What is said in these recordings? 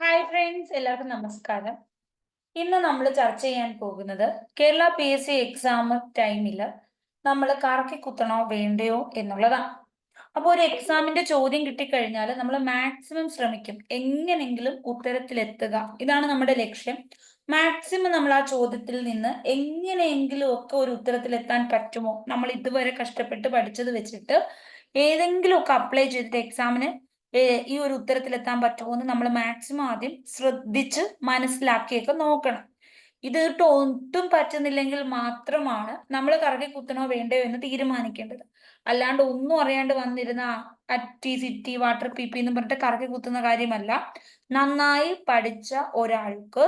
Hi friends എല്ലാവർക്കും നമസ്കാരം. ഇന്ന് നമ്മൾ ചർച്ച ചെയ്യാൻ പോകുന്നത് Kerala P S C exam ടൈമിൽ നമ്മൾ കറക്കി കുത്തണോ വേണ്ടയോ എന്നുള്ളതാണ്. അപ്പോൾ ഒരു എക്സാമിന്റെ ചോദ്യം കിട്ടിക്കഴിഞ്ഞാൽ നമ്മൾ മാക്സിമം ശ്രമിക്കും എങ്ങനെങ്കിലും ഉത്തരത്തിലെത്തുക. ഇതാണ് നമ്മുടെ ലക്ഷ്യം. മാക്സിമം നമ്മൾ ആ ചോദ്യത്തിൽ നിന്ന് എങ്ങനെയെങ്കിലും ഒക്കെ ഒരു ഉത്തരത്തിലെത്താൻ പറ്റുമോ? നമ്മൾ ഇതുവരെ കഷ്ടപ്പെട്ട് പഠിച്ചത് വെച്ചിട്ട് ഏതെങ്കിലുമൊക്കെ അപ്ലൈ ചെയ്തിട്ട് എക്സാമിന് ഈ ഒരു ഉത്തരത്തിലെത്താൻ പറ്റുമോ എന്ന് നമ്മൾ മാക്സിമം ആദ്യം ശ്രദ്ധിച്ച് മനസ്സിലാക്കിയൊക്കെ നോക്കണം. ഇത് ഒട്ടും പറ്റുന്നില്ലെങ്കിൽ മാത്രമാണ് നമ്മൾ കറക്കി കുത്തണോ വേണ്ടയോ എന്ന് തീരുമാനിക്കേണ്ടത്. അല്ലാണ്ട് ഒന്നും അറിയാണ്ട് വന്നിരുന്ന അറ്റി സിറ്റി വാട്ടർ പി പി എന്ന് പറഞ്ഞിട്ട് കറക്കി കുത്തുന്ന കാര്യമല്ല. നന്നായി പഠിച്ച ഒരാൾക്ക്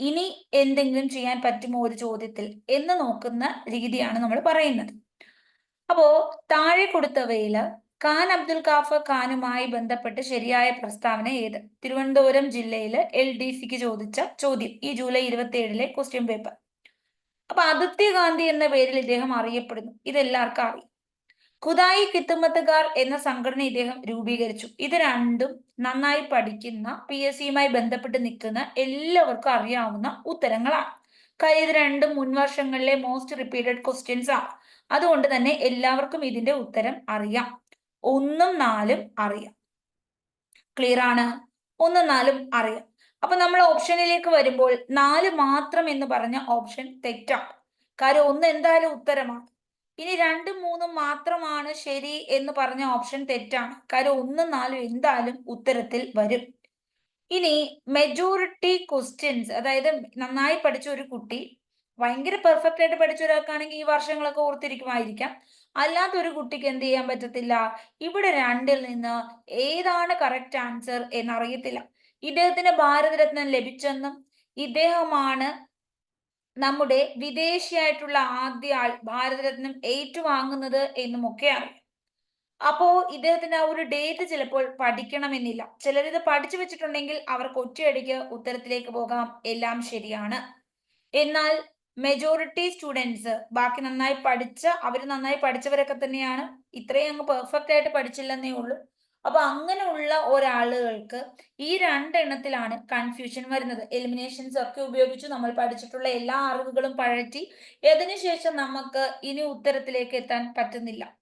ഇനി എന്തെങ്കിലും ചെയ്യാൻ പറ്റുമോ ഒരു ചോദ്യത്തിൽ എന്ന് നോക്കുന്ന രീതിയാണ് നമ്മൾ പറയുന്നത്. അപ്പോ താഴെ കൊടുത്തവയിൽ ഖാൻ അബ്ദുൽ കാഫർ ഖാനുമായി ബന്ധപ്പെട്ട് ശരിയായ പ്രസ്താവന ഏത്? തിരുവനന്തപുരം ജില്ലയിൽ എൽ ഡി സിക്ക് ചോദിച്ച ചോദ്യം. ഈ ജൂലൈ ഇരുപത്തി ഏഴിലെ ക്വസ്റ്റ്യൻ പേപ്പർ അപ്പൊ ആദിത്യ ഗാന്ധി എന്ന പേരിൽ ഇദ്ദേഹം അറിയപ്പെടുന്നു. ഇതെല്ലാവർക്കും അറിയാം. ഖുദായി കിത്തുമത്തുകാർ എന്ന സംഘടന ഇദ്ദേഹം രൂപീകരിച്ചു. ഇത് രണ്ടും നന്നായി പഠിക്കുന്ന പി എസ് സിയുമായി ബന്ധപ്പെട്ട് നിൽക്കുന്ന എല്ലാവർക്കും അറിയാവുന്ന ഉത്തരങ്ങളാണ്. കാര്യം ഇത് രണ്ടും മുൻവർഷങ്ങളിലെ മോസ്റ്റ് റിപ്പീറ്റഡ് ക്വസ്റ്റ്യൻസ് ആണ്. അതുകൊണ്ട് തന്നെ എല്ലാവർക്കും ഇതിന്റെ ഉത്തരം അറിയാം. ഒന്നും നാലും അറിയാം. ക്ലിയർ ആണ്? ഒന്നും നാലും അറിയാം. അപ്പൊ നമ്മൾ ഓപ്ഷനിലേക്ക് വരുമ്പോൾ നാല് മാത്രം എന്ന് പറഞ്ഞ ഓപ്ഷൻ തെറ്റാണ്. കാര്യം ഒന്ന് എന്തായാലും ഉത്തരമാണ്. ഇനി രണ്ടും മൂന്നും മാത്രമാണ് ശരി എന്ന് പറഞ്ഞ ഓപ്ഷൻ തെറ്റാണ്. കാര്യം ഒന്നും നാലും എന്തായാലും ഉത്തരത്തിൽ വരും. ഇനി മെജോറിറ്റി ക്വസ്റ്റ്യൻസ് അതായത് നന്നായി പഠിച്ച ഒരു കുട്ടി ഭയങ്കര പെർഫെക്റ്റ് ആയിട്ട് പഠിച്ച ഒരാൾക്കാണെങ്കിൽ ഈ വർഷങ്ങളൊക്കെ ഓർത്തിരിക്കുമായിരിക്കാം. അല്ലാത്ത ഒരു കുട്ടിക്ക് എന്ത് ചെയ്യാൻ പറ്റത്തില്ല? ഇവിടെ രണ്ടിൽ നിന്ന് ഏതാണ് കറക്റ്റ് ആൻസർ എന്നറിയത്തില്ല. ഇദ്ദേഹത്തിന് ഭാരതരത്നം ലഭിച്ചെന്നും ഇദ്ദേഹമാണ് നമ്മുടെ വിദേശിയായിട്ടുള്ള ആദ്യ ആൾ ഭാരതരത്നം ഏറ്റുവാങ്ങുന്നത് എന്നും ഒക്കെ അറിയാം. അപ്പോ ഇദ്ദേഹത്തിന് ആ ഒരു ഡേറ്റ് ചിലപ്പോൾ പഠിക്കണമെന്നില്ല. ചിലരിത് പഠിച്ചു വെച്ചിട്ടുണ്ടെങ്കിൽ അവർക്ക് ഒറ്റയടിക്ക് ഉത്തരത്തിലേക്ക് പോകാം. എല്ലാം ശരിയാണ്. എന്നാൽ മെജോറിറ്റി സ്റ്റുഡൻസ് ബാക്കി നന്നായി പഠിച്ച അവർ നന്നായി പഠിച്ചവരൊക്കെ തന്നെയാണ്. ഇത്രയും അങ്ങ് പെർഫെക്റ്റ് ആയിട്ട് പഠിച്ചില്ലെന്നേ ഉള്ളൂ. അപ്പൊ അങ്ങനെയുള്ള ഒരാളുകൾക്ക് ഈ രണ്ടെണ്ണത്തിലാണ് കൺഫ്യൂഷൻ വരുന്നത്. എലിമിനേഷൻസ് ഒക്കെ ഉപയോഗിച്ച് നമ്മൾ പഠിച്ചിട്ടുള്ള എല്ലാ അറിവുകളും പഴറ്റി അതിനുശേഷം നമുക്ക് ഇനി ഉത്തരത്തിലേക്ക് എത്താൻ പറ്റുന്നില്ല.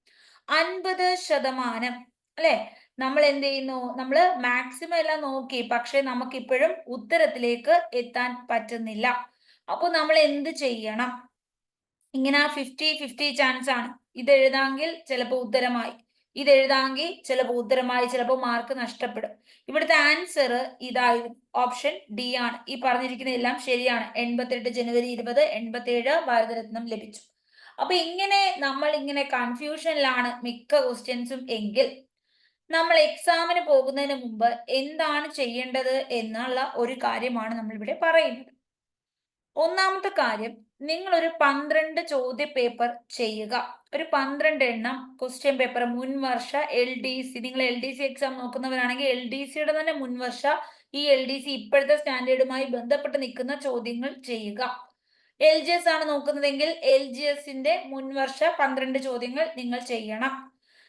അൻപത് ശതമാനം അല്ലെ? നമ്മൾ എന്ത് ചെയ്യുന്നു? നമ്മൾ മാക്സിമം എല്ലാം നോക്കി. പക്ഷെ നമുക്കിപ്പോഴും ഉത്തരത്തിലേക്ക് എത്താൻ പറ്റുന്നില്ല. അപ്പൊ നമ്മൾ എന്ത് ചെയ്യണം? ഇങ്ങനെ ഫിഫ്റ്റി ഫിഫ്റ്റി ചാൻസ് ആണ്. ഇത് എഴുതാമെങ്കിൽ ചിലപ്പോൾ ഉത്തരമായി. ഇത് എഴുതാമെങ്കിൽ ചിലപ്പോൾ ഉത്തരമായി ചിലപ്പോൾ മാർക്ക് നഷ്ടപ്പെടും. ഇവിടുത്തെ ആൻസർ ഇതായിരുന്നു ഓപ്ഷൻ ഡി ആണ്. ഈ പറഞ്ഞിരിക്കുന്ന എല്ലാം ശരിയാണ്. എൺപത്തെട്ട് ജനുവരി ഇരുപത് എൺപത്തേഴ് ഭാരതരത്നം ലഭിച്ചു. അപ്പൊ ഇങ്ങനെ നമ്മൾ ഇങ്ങനെ കൺഫ്യൂഷനിലാണ് മിക്ക ക്വസ്റ്റ്യൻസും എങ്കിൽ നമ്മൾ എക്സാമിന് പോകുന്നതിന് മുമ്പ് എന്താണ് ചെയ്യേണ്ടത് എന്നുള്ള ഒരു കാര്യമാണ് നമ്മൾ ഇവിടെ പറയുന്നത്. ഒന്നാമത്തെ കാര്യം നിങ്ങൾ ഒരു പന്ത്രണ്ട് ചോദ്യ പേപ്പർ ചെയ്യുക. ഒരു പന്ത്രണ്ട് എണ്ണം ക്വസ്റ്റ്യൻ പേപ്പർ മുൻവർഷ എൽ ഡി സി നിങ്ങൾ എൽ ഡി സി എക്സാം നോക്കുന്നവരാണെങ്കിൽ എൽ ഡി സിയുടെ തന്നെ മുൻവർഷ ഈ എൽ ഡി സി ഇപ്പോഴത്തെ സ്റ്റാൻഡേർഡുമായി ബന്ധപ്പെട്ട് നിൽക്കുന്ന ചോദ്യങ്ങൾ ചെയ്യുക. എൽ ജി എസ് ആണ് നോക്കുന്നതെങ്കിൽ എൽ ജി എസിന്റെ മുൻവർഷ പന്ത്രണ്ട് ചോദ്യങ്ങൾ നിങ്ങൾ ചെയ്യണം.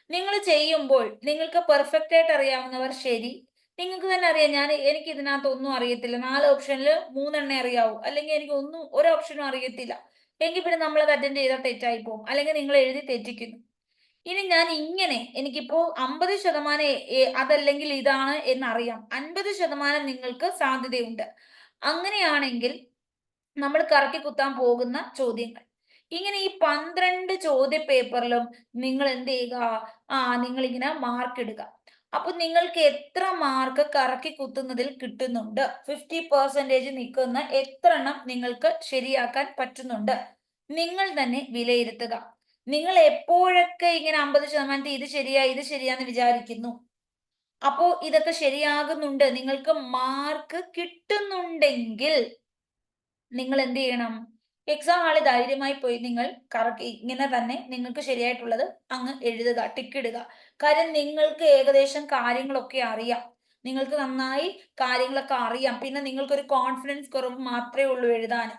നിങ്ങൾ ചെയ്യുമ്പോൾ നിങ്ങൾക്ക് പെർഫെക്റ്റ് ആയിട്ട് അറിയാവുന്നവർ ശരി നിങ്ങൾക്ക് തന്നെ അറിയാം ഞാൻ എനിക്ക് ഇതിനകത്ത് ഒന്നും അറിയത്തില്ല. നാല് ഓപ്ഷനിൽ മൂന്നെണ്ണേ അറിയാവൂ. അല്ലെങ്കിൽ എനിക്ക് ഒന്നും ഒരു ഓപ്ഷനും അറിയത്തില്ല. എങ്കിൽ പിന്നെ നമ്മൾ അത് അറ്റൻഡ് ചെയ്താൽ തെറ്റായി പോകും. അല്ലെങ്കിൽ നിങ്ങൾ എഴുതി തെറ്റിക്കുന്നു. ഇനി ഞാൻ ഇങ്ങനെ എനിക്കിപ്പോ അമ്പത് ശതമാനം അതല്ലെങ്കിൽ ഇതാണ് എന്നറിയാം. അൻപത് ശതമാനം നിങ്ങൾക്ക് സാധ്യതയുണ്ട്. അങ്ങനെയാണെങ്കിൽ നമ്മൾ കറക്കി കുത്താൻ പോകുന്ന ചോദ്യങ്ങൾ. ഇങ്ങനെ ഈ പന്ത്രണ്ട് ചോദ്യ പേപ്പറിലും നിങ്ങൾ എന്ത് ചെയ്യുക? ആ നിങ്ങൾ ഇങ്ങനെ മാർക്ക് ഇടുക. അപ്പൊ നിങ്ങൾക്ക് എത്ര മാർക്ക് കറക്കി കുത്തുന്നതിൽ കിട്ടുന്നുണ്ട്? ഫിഫ്റ്റി പെർസെന്റേജ് നിൽക്കുന്ന എത്ര എണ്ണം നിങ്ങൾക്ക് ശരിയാക്കാൻ പറ്റുന്നുണ്ട്? നിങ്ങൾ തന്നെ വിലയിരുത്തുക. നിങ്ങൾ എപ്പോഴൊക്കെ ഇങ്ങനെ അമ്പത് ശതമാനത്തിൽ ഇത് ശരിയാ ഇത് ശരിയാന്ന് വിചാരിക്കുന്നു? അപ്പോ ഇതൊക്കെ ശരിയാകുന്നുണ്ട്. നിങ്ങൾക്ക് മാർക്ക് കിട്ടുന്നുണ്ടെങ്കിൽ നിങ്ങൾ എന്ത് ചെയ്യണം? എക്സാം ഹാളിൽ ധൈര്യമായി പോയി നിങ്ങൾ കറക്റ്റ് ഇങ്ങനെ തന്നെ നിങ്ങൾക്ക് ശരിയായിട്ടുള്ളത് അങ്ങ് എഴുതുക ടിക്കിടുക കാര്യം നിങ്ങൾക്ക് ഏകദേശം കാര്യങ്ങളൊക്കെ അറിയാം. നിങ്ങൾക്ക് നന്നായി കാര്യങ്ങളൊക്കെ അറിയാം. പിന്നെ നിങ്ങൾക്കൊരു കോൺഫിഡൻസ് കുറവ് മാത്രമേ ഉള്ളൂ എഴുതാൻ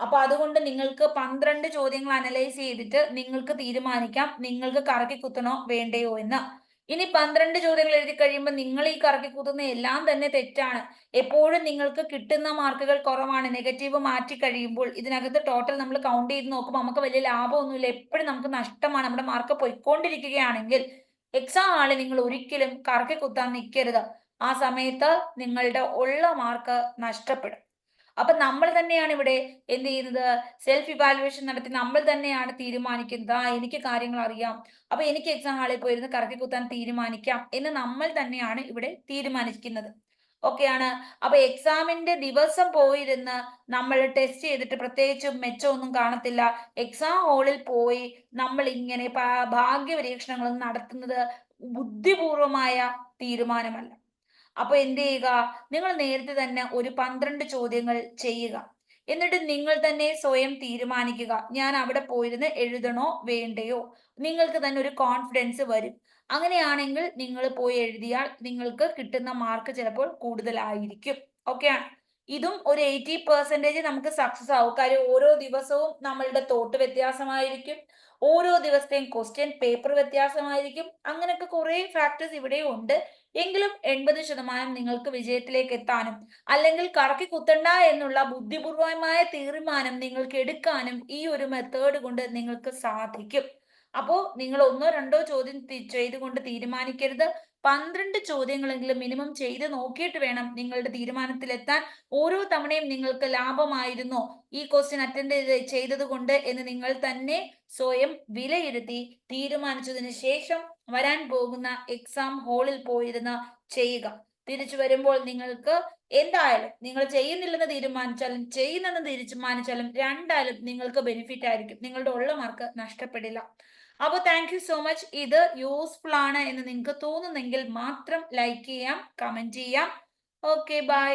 അപ്പൊ അതുകൊണ്ട് നിങ്ങൾക്ക് പന്ത്രണ്ട് ചോദ്യങ്ങൾ അനലൈസ് ചെയ്തിട്ട് നിങ്ങൾക്ക് തീരുമാനിക്കാം. നിങ്ങൾക്ക് കറക്കി കുത്തണോ വേണ്ടയോ എന്ന്. ഇനി പന്ത്രണ്ട് ചോദ്യങ്ങൾ എഴുതി കഴിയുമ്പോൾ നിങ്ങൾ ഈ കറക്കി കൂത്തുന്ന എല്ലാം തന്നെ തെറ്റാണ്. എപ്പോഴും നിങ്ങൾക്ക് കിട്ടുന്ന മാർക്കുകൾ കുറവാണ്. നെഗറ്റീവ് മാറ്റി കഴിയുമ്പോൾ ഇതിനകത്ത് ടോട്ടൽ നമ്മൾ കൗണ്ട് ചെയ്ത് നോക്കുമ്പോൾ നമുക്ക് വലിയ ലാഭമൊന്നുമില്ല. എപ്പോഴും നമുക്ക് നഷ്ടമാണ്. നമ്മുടെ മാർക്ക് പൊയ്ക്കൊണ്ടിരിക്കുകയാണെങ്കിൽ എക്സാം ഹാളിൽ നിങ്ങൾ ഒരിക്കലും കറക്കി കുത്താൻ നിൽക്കരുത് ആ സമയത്ത് നിങ്ങളുടെ ഉള്ള മാർക്ക് നഷ്ടപ്പെടും. അപ്പൊ നമ്മൾ തന്നെയാണ് ഇവിടെ എന്ത് ചെയ്യുന്നത്? സെൽഫ് ഇവാലുവേഷൻ നടത്തി നമ്മൾ തന്നെയാണ് തീരുമാനിക്കുന്നത്. ആ എനിക്ക് കാര്യങ്ങൾ അറിയാം. അപ്പൊ എനിക്ക് എക്സാം ഹാളിൽ പോയിരുന്ന് കറക്കി കുത്താൻ തീരുമാനിക്കാം എന്ന് നമ്മൾ തന്നെയാണ് ഇവിടെ തീരുമാനിക്കുന്നത്. ഓക്കെയാണ് അപ്പൊ എക്സാമിന്റെ ദിവസം പോയിരുന്ന് നമ്മൾ ടെസ്റ്റ് ചെയ്തിട്ട് പ്രത്യേകിച്ചും മെച്ചമൊന്നും കാണത്തില്ല. എക്സാം ഹാളിൽ പോയി നമ്മൾ ഇങ്ങനെ ഭാഗ്യ പരീക്ഷണങ്ങൾ നടത്തുന്നത് ബുദ്ധിപൂർവമായ തീരുമാനമല്ല. അപ്പൊ എന്ത് ചെയ്യുക? നിങ്ങൾ നേരത്തെ തന്നെ ഒരു പന്ത്രണ്ട് ചോദ്യങ്ങൾ ചെയ്യുക. എന്നിട്ട് നിങ്ങൾ തന്നെ സ്വയം തീരുമാനിക്കുക. ഞാൻ അവിടെ പോയിരുന്ന് എഴുതണോ വേണ്ടയോ? നിങ്ങൾക്ക് തന്നെ ഒരു കോൺഫിഡൻസ് വരും. അങ്ങനെയാണെങ്കിൽ നിങ്ങൾ പോയി എഴുതിയാൽ നിങ്ങൾക്ക് കിട്ടുന്ന മാർക്ക് ചിലപ്പോൾ കൂടുതലായിരിക്കും. ഓക്കെയാണ് ഇതും ഒരു എയ്റ്റി പെർസെന്റേജ് നമുക്ക് സക്സസ് ആവും. കാര്യം ഓരോ ദിവസവും നമ്മളുടെ തോട്ട് വ്യത്യാസമായിരിക്കും. ഓരോ ദിവസത്തെയും ക്വസ്റ്റ്യൻ പേപ്പർ വ്യത്യാസമായിരിക്കും. അങ്ങനെയൊക്കെ കുറെ ഫാക്ടേഴ്സ് ഇവിടെ ഉണ്ട്. എങ്കിലും എൺപത് ശതമാനം നിങ്ങൾക്ക് വിജയത്തിലേക്ക് എത്താനും അല്ലെങ്കിൽ കറക്കി കുത്തണ്ട എന്നുള്ള ബുദ്ധിപൂർവമായ തീരുമാനം നിങ്ങൾക്ക് എടുക്കാനും ഈ ഒരു മെത്തേഡ് കൊണ്ട് നിങ്ങൾക്ക് സാധിക്കും. അപ്പോ നിങ്ങൾ ഒന്നോ രണ്ടോ ചോദ്യം ചെയ്തുകൊണ്ട് തീരുമാനിക്കരുത്. പന്ത്രണ്ട് ചോദ്യങ്ങളെങ്കിലും മിനിമം ചെയ്ത് നോക്കിയിട്ട് വേണം നിങ്ങളുടെ തീരുമാനത്തിലെത്താൻ. ഓരോ തവണയും നിങ്ങൾക്ക് ലാഭമായിരുന്നോ ഈ ക്വസ്റ്റ്യൻ അറ്റൻഡ് ചെയ്തത് കൊണ്ട് എന്ന് നിങ്ങൾ തന്നെ സ്വയം വിലയിരുത്തി തീരുമാനിച്ചതിന് ശേഷം വരാൻ പോകുന്ന എക്സാം ഹാളിൽ പോയിരുന്ന് ചെയ്യുക. തിരിച്ചു വരുമ്പോൾ നിങ്ങൾക്ക് എന്തായാലും നിങ്ങൾ ചെയ്യുന്നില്ലെന്ന് തീരുമാനിച്ചാലും ചെയ്യുന്നെന്ന് തീരുമാനിച്ചാലും രണ്ടായാലും നിങ്ങൾക്ക് ബെനിഫിറ്റ് ആയിരിക്കും. നിങ്ങളുടെ ഉള്ള മാർക്ക് നഷ്ടപ്പെടില്ല. അപ്പോൾ താങ്ക് യു സോ മച്ച് ഇത് യൂസ്ഫുൾ ആണ് എന്ന് നിങ്ങൾക്ക് തോന്നുന്നെങ്കിൽ മാത്രം ലൈക്ക് ചെയ്യാം കമന്റ് ചെയ്യാം. Okay bye